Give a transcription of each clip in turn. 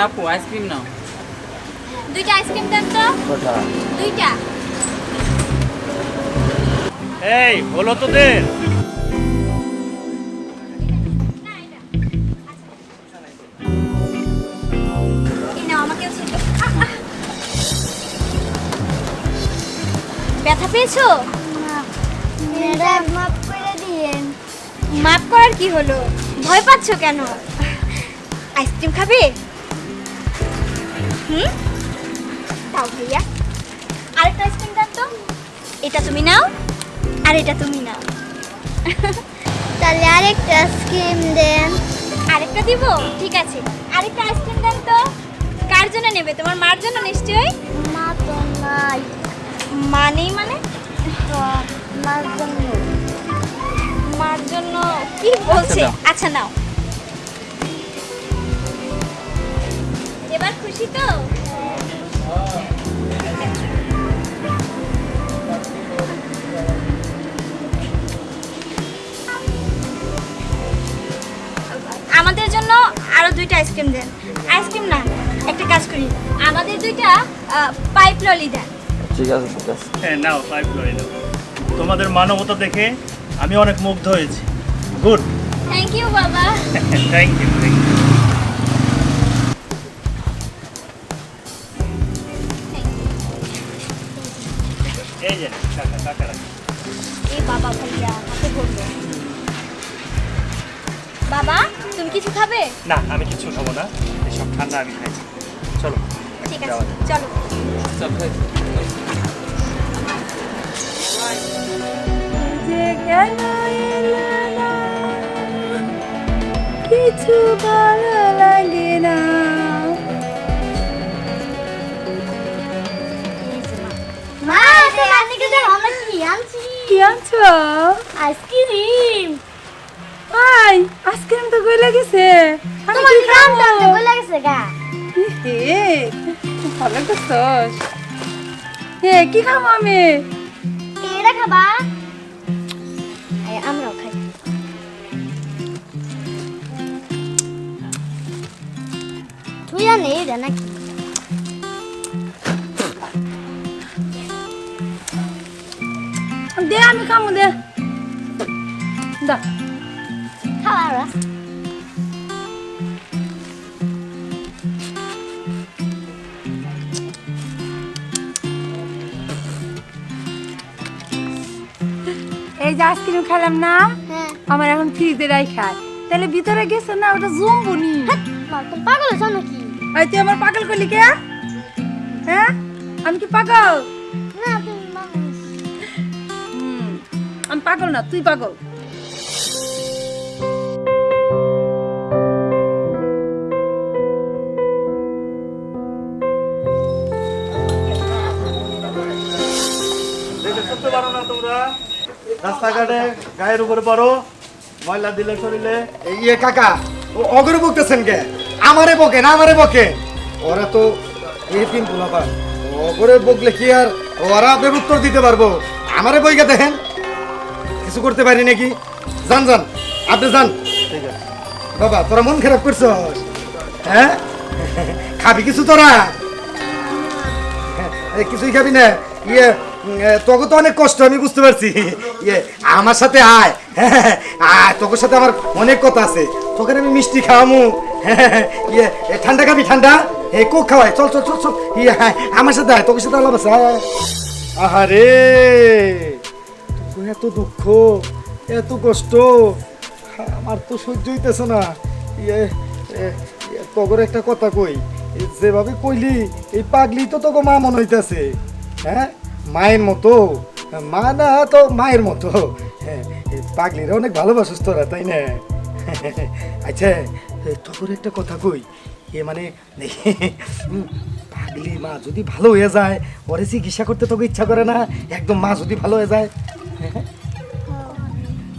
না আপু আইসক্রিম নাও। দুইটা আইসক্রিম দেন তো। দুইটা। এই হলো তোদের। ব্যথা পেয়েছ? ম্যাডাম মাফ করে দিয়েন। মাফ করার কি হলো? ভয় পাচ্ছো কেন? আইসক্রিম খাবে? হুম? তাও ভাইয়া। আরেকটা আইসক্রিম দেন তো। এটা তুমি নাও আর এটা তুমি নাও। তাহলে আরেকটা আইসক্রিম দেন। আরেকটা দিব? ঠিক আছে। আরেকটা আইসক্রিম দেন তো। কার জন্য নেবে? তোমার মার জন্য নিশ্চয়ই? মা তো নাই। মা নেই মানে? মার জন্য। মার জন্য কি বলছে? আচ্ছা নাও। এবার খুশি তো? আমাদের জন্য আরও দুইটা আইসক্রিম দেন। আইসক্রিম না একটা কাজ করি। আমাদের দুইটা পাইপ ললি দেন। ঠিক আছে ঠিক আছে। হ্যাঁ নাও পাইপ ললি নাও। তোমাদের মানবতা দেখে আমি অনেক মুগ্ধ হয়েছি। গুড থ্যাংক ইউ বাবা। থ্যাংক ইউ থ্যাংক ইউ এই যে রাখো। বাবা ভাইয়া হাতে ধরলো বাবা তুমি কিছু খাবে? না আমি কিছু খাব না। এসব ঠান্ডা আমি খাই। চলো ঠিক আছে চলো। কিছু ভালো লাগে না। আমরা কি আনছি? কি আনছো? আইসক্রিম। ভাই আইসক্রিম তো গই লাগেছে আমি কি খাব? দাম বলে গা। হে ভালো করছস। হে কি খাব আমি? কেড়া খাবা? আমরাও খাই। তুই এটা নাকি? দে দে। দা। খাওয়া এই যে আইসক্রিম খেলাম না হ্যাঁ। আমার এখন ফ্রিজে রাই খায় তাহলে ভিতরে গেছে না ওটা জুমবনি মা পাগল হয়েছ নাকি? তুই আমার পাগল করলি কে? হ্যাঁ? আমি কি পাগল? আমি পাগল না তুই পাগল। রাস্তাঘাটে গায়ের উপরে পারো ময়লা দিলে শরীরে। এই ইয়ে কাকা ও অগরে বকতেছেন কে? আমারে বকে না আমারে বকে? ওরা তো এই তিন পোলাপা অগরে বকলে কি আর ওরা আপনার উত্তর দিতে পারব? আমারে বইকে দেখেন। কিছু করতে পারি নাকি? যান যান আপনি যান। বাবা তোরা মন খারাপ করছ? হ্যাঁ? খাবি কিছু তোরা? কিছুই খাবি না। ইয়ে তোকে তো অনেক কষ্ট আমি বুঝতে পারছি। ইয়ে আমার সাথে আয়। হ্যাঁ আয় তোর সাথে আমার অনেক কথা আছে। তোকে আমি মিষ্টি খাওয়ামু। হ্যাঁ, ইয়ে ঠান্ডা খাবি ঠান্ডা? এ কোক খাওয়াই চল চল চল চল। ইয়ে আমার সাথে আয় তোকে সাথে আলাপ আছে। আহারে! এত দুঃখ, এত কষ্ট, আমার তো সহ্য হইতেছে না। তগর একটা কথা কই যেভাবে কইলি, এই পাগলি তো তোকে মা মনে হইতেছে। হ্যাঁ? মায়ের মতো। মা না, তো মায়ের মতো। হ্যাঁ পাগলিরা অনেক ভালোবাসিস তোরা, তাই না? আচ্ছা তগর একটা কথা কই, এ মানে পাগলি মা যদি ভালো হয়ে যায় পরে চিকিৎসা করতে তোকে ইচ্ছা করে না? একদম মা যদি ভালো হয়ে যায়?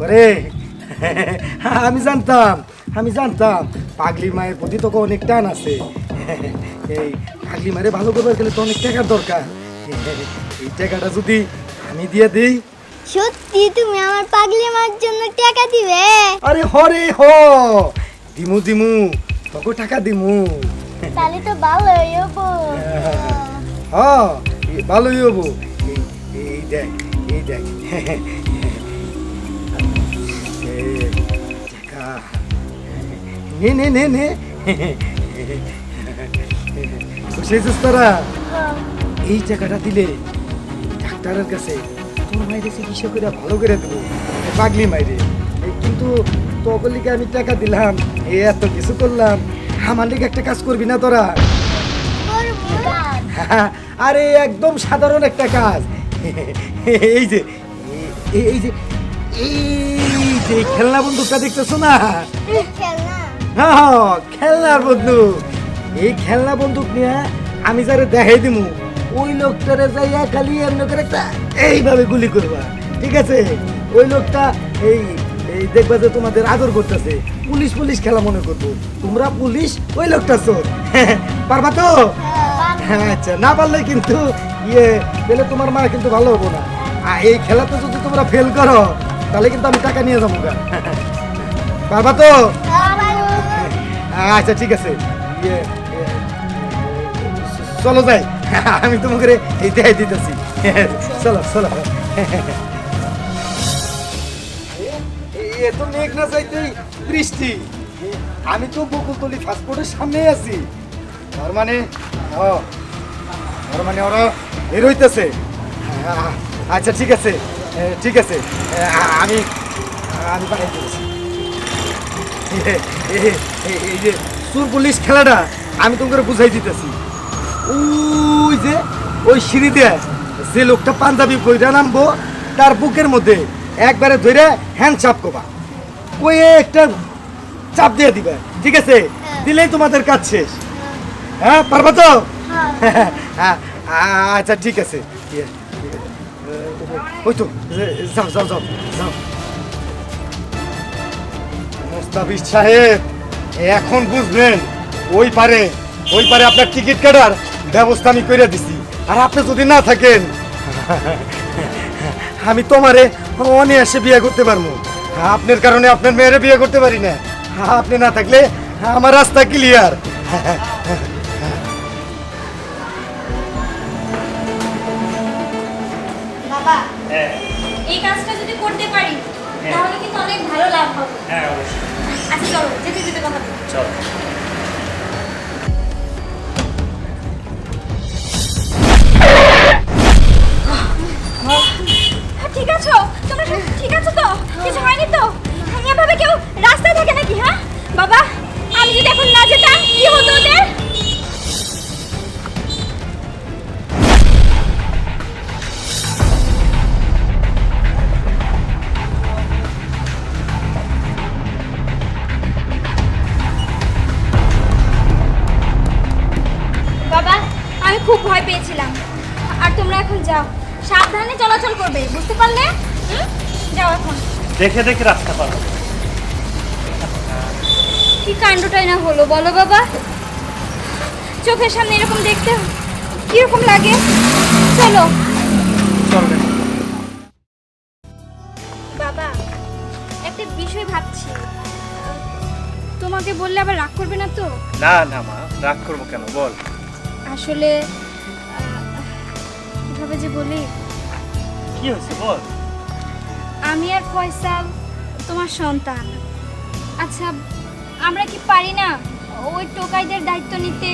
করে। আমি জানতাম আমি জানতাম পাগলি মায়ের প্রতি তোকে অনেক টান আছে। এই পাগলি মায়ের ভালো করবার গেলে তো অনেক টাকার দরকার। এই টাকাটা যদি আমি দিয়ে দিই। সত্যি তুমি আমার পাগলি মার জন্য টাকা দিবে? আরে হরে হ। দিমু দিমু তোকে টাকা দিমু। তাহলে তো ভালোই হব। হ্যাঁ হব। এই এই দেখ এই দেখ। নে নে নে নে। খুশি হয়েছিস তোরা এই টাকাটা দিলে ডাক্তারের কাছে তোর মাইরে চিকিৎসা করে ভালো করে দেবো? পাগলি মাইরে এই কিন্তু তকলিকে আমি টাকা দিলাম এ এত কিছু করলাম আমার লিগে একটা কাজ করবি না তোরা? আরে একদম সাধারণ একটা কাজ। এই যে এই- যে এই যে খেলনা বন্দুকটা দেখতেছো না? খেলনার বন্দুক এই খেলনা বন্দুক নিয়ে আমি যারে দেখাই দিমু ওই লোকটারে যাইয়া খালি এমনি করে এইভাবে গুলি করবা ঠিক আছে? ওই লোকটা এই এই দেখবা যে তোমাদের আদর করতেছে পুলিশ পুলিশ খেলা মনে করব তোমরা পুলিশ ওই লোকটা চোর পারবা তো? হ্যাঁ, আচ্ছা না পারলে কিন্তু ইয়ে পেলে তোমার মা কিন্তু ভালো হব না। আর এই খেলাতে যদি তোমরা ফেল করো তাহলে কিন্তু আমি টাকা নিয়ে যাব পারবা তো? আচ্ছা ঠিক আছে। ইয়ে, ইয়ে, চলো যাই। আমি তোমাকে এই দেখাই দিতেছি। চলো চলো। এ তো মেঘ না চাইতেই বৃষ্টি। আমি তো বকুলতলি ফাস্টফুডের সামনে আছি। তার মানে তার মানে ওরা বের হইতেছে। আচ্ছা ঠিক আছে। ঠিক আছে। আমি আমি এ- এ- এই যে সুর পুলিশ খেলাটা আমি তোমাকে বুঝাই দিতেছি। ওই যে ওই সিঁড়ি দিয়ে যে লোকটা পাঞ্জাবি কইরা নামবো তার বুকের মধ্যে একবারে ধরে হ্যান্ড চাপ করবা। ওই একটা চাপ দিয়ে দিবে। ঠিক আছে? দিলেই তোমাদের কাজ শেষ। হ্যাঁ পারবা তো? হ্যাঁ, আচ্ছা ঠিক আছে। ওই তো যাও যাও যাও যাও। মোস্তাফিজ সাহেব। এখন বুঝবেন ওই পারে ওই পারে আপনার টিকিট কাটার ব্যবস্থা আমি করে দিছি। আর আপনি যদি না থাকেন, আমি তোমারে অনায়াসে বিয়ে করতে পারব। আপনার কারণে আপনার মেয়েরে বিয়ে করতে পারি না। আপনি না থাকলে আমার রাস্তা ক্লিয়ার বাবা, এই কাজটা যদি করতে পারি তাহলে কিন্তু অনেক ভালো লাভ হবে। হ্যাঁ অবশ্যই। আচ্ছা চলো যেতে যেতে কথা চলো। হ্যাঁ, ঠিক আছো? তোমরা ঠিক আছো তো? কিছু হয়নি? সাবধানে চলাচল করবে বুঝতে পারলে? যাও এখন। দেখে দেখে রাস্তা পারো কি কাণ্ডটাই না হলো বলো বাবা। চোখের সামনে এরকম দেখতে কীরকম লাগে? চলো। চলো বাবা একটা বিষয় ভাবছি। তোমাকে বললে আবার রাগ করবে না তো? না না মা রাগ করব কেন? বল। আসলে কীভাবে যে বলি? কি হয়েছে বল? আমি আর ফয়সাল তোমার সন্তান। আচ্ছা আমরা কি পারি না ওই টোকাইদের দায়িত্ব নিতে?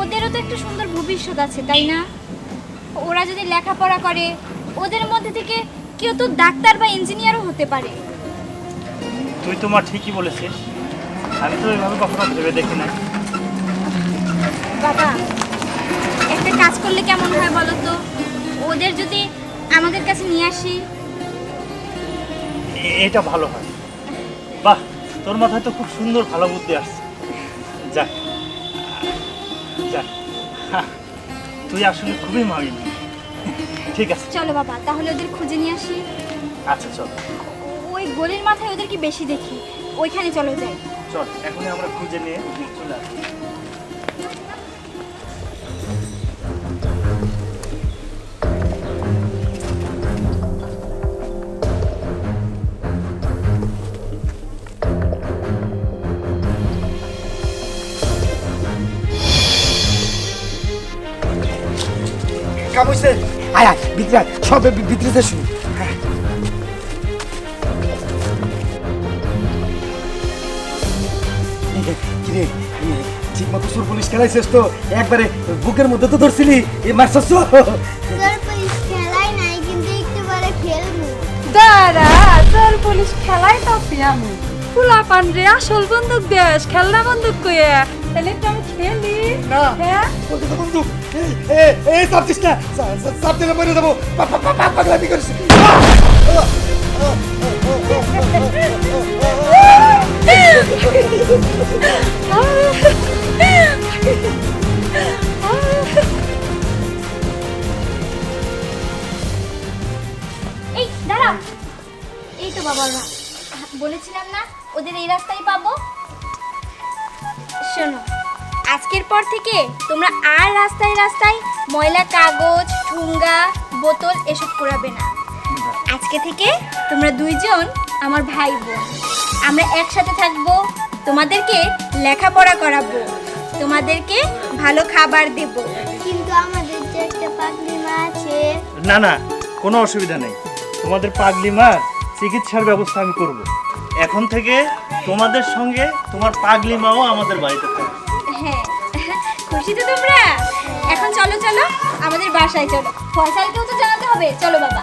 ওদেরও তো একটা সুন্দর ভবিষ্যৎ আছে তাই না? ওরা যদি লেখাপড়া করে ওদের মধ্যে থেকে কেউ তো ডাক্তার বা ইঞ্জিনিয়ারও হতে পারে। তুই তোমার ঠিকই বলেছিস। আমি তো এভাবে কখনো ভেবে দেখি না বাবা একটা কাজ করলে কেমন হয় বলো তো? ওদের যদি আমাদের কাছে নিয়ে আসি। এটা ভালো হয়। বাহ তোর মাথায় তো খুব সুন্দর ভালো বুদ্ধি আসছে। যাক যাক তুই আসলে খুবই মাগিনি। ঠিক আছে। চলো বাবা তাহলে ওদের খুঁজে নিয়ে আসি। আচ্ছা চল। ওই গলির মাথায় ওদের কি বেশি দেখি? ওইখানে চলো যাই। চল এখনই আমরা খুঁজে নিয়ে চলে আসি। কাম হইছে? আয় আয় ভিতরে সব ভিতরে কিরে ঠিক মতো সুর পুলিশ খেলাইছিস তো একবারে বুকের মধ্যে তো ধরছিলি এ মারছস তো? তোর পুলিশ খেলাই নাই কিন্তু একটু পরে খেলব। দাঁড়া তোর পুলিশ খেলাই তাছি আমি ফুলা পান রে আসল বন্দুক দেশ খেলনা বন্দুক কয়ে তাহলে তো আমি খেলি। না। হ্যাঁ? তো বন্দুক এই এই এই না। চা- চা- মরে যাব। পা- পা- পা- পা- পাগলামি করিস এই দাঁড়াও। এই তো বাবারা বলেছিলাম না ওদের এই রাস্তায় পাবো। শোনো আজকের পর থেকে তোমরা আর রাস্তায় রাস্তায় ময়লা কাগজ ঠুঙ্গা বোতল এসব করাবে না। আজকে থেকে তোমরা দুইজন আমার ভাই বোন। আমরা একসাথে থাকব তোমাদেরকে লেখাপড়া করাবো তোমাদেরকে ভালো খাবার দেবো। কিন্তু আমাদের যে একটা পাগলি মা আছে। না না কোনো অসুবিধা নেই। তোমাদের পাগলি মার চিকিৎসার ব্যবস্থা আমি করব। এখন থেকে তোমাদের সঙ্গে তোমার পাগলি মাও আমাদের বাড়িতে থাকে। হ্যাঁ খুশি তো তোমরা? এখন চলো চলো, আমাদের বাসায় চলো। ফয়সালকেও তো জানাতে হবে। চলো, বাবা।